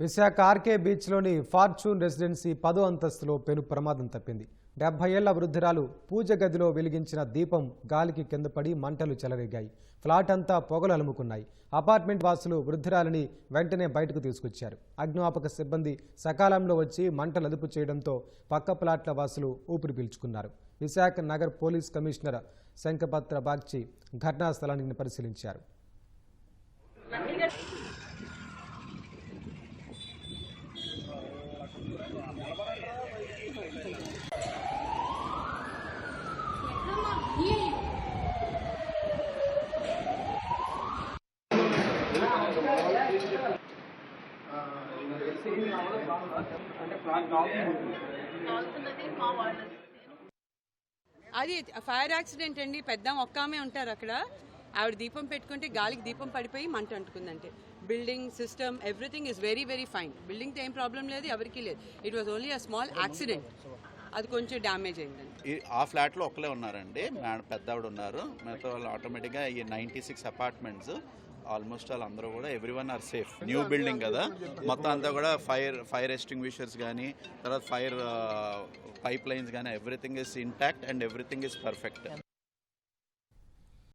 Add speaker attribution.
Speaker 1: Visakha RK బీచ్లోని fortune residency పదో అంతస్తులో పెను ప్రమాదం తప్పింది. డెబ్బై ఏళ్ళ వృద్ధురాలు పూజ గదిలో వెలిగించిన దీపం గాలికి కింద పడి మంటలు చెలరేగాయి. ఫ్లాట్ అంతా పొగలు అలుముకున్నాయి. అపార్ట్మెంట్ వాసులు వృద్ధురాలిని వెంటనే బయటకు తీసుకొచ్చారు. అగ్నిమాపక సిబ్బంది సకాలంలో వచ్చి మంటలు అదుపు చేయడంతో పక్క ఫ్లాట్ల వాసులు ఊపిరి పీల్చుకున్నారు. విశాఖ నగర్ పోలీస్ కమిషనర్ శంఖపత్ర బాగ్చి ఘటనా స్థలాన్ని పరిశీలించారు.
Speaker 2: అది ఫైర్ యాక్సిడెంట్ అండి. పెద్ద ఒక్క ఆమె ఉంటారు అక్కడ. ఆవిడ దీపం పెట్టుకుంటే గాలికి దీపం పడిపోయి మంట అంటుకుందంటే. Building system everything is very very fine బిల్డింగ్తో ఏం ప్రాబ్లం లేదు ఎవరికీ లేదు. It was only a small accident అది కొంచెం డ్యామేజ్ అయిందండి.
Speaker 3: ఈ- ఆ ఫ్లాట్లో ఒకలే ఉన్నారండి. మేడం పెద్ద ఆవిడ ఉన్నారు. మిగతా వాళ్ళు ఆటోమేటిక్గా ఈ నైంటీ సిక్స్ అపార్ట్మెంట్స్ ఆల్మోస్ట్ వాళ్ళు అందరూ కూడా every one are safe. New building కదా. మొత్తం అంతా కూడా ఫైర్ ఫైర్ ఎస్టింగ్విషర్స్ కానీ తర్వాత ఫైర్ పైప్ లైన్స్ కానీ everything is intact and everything is perfect.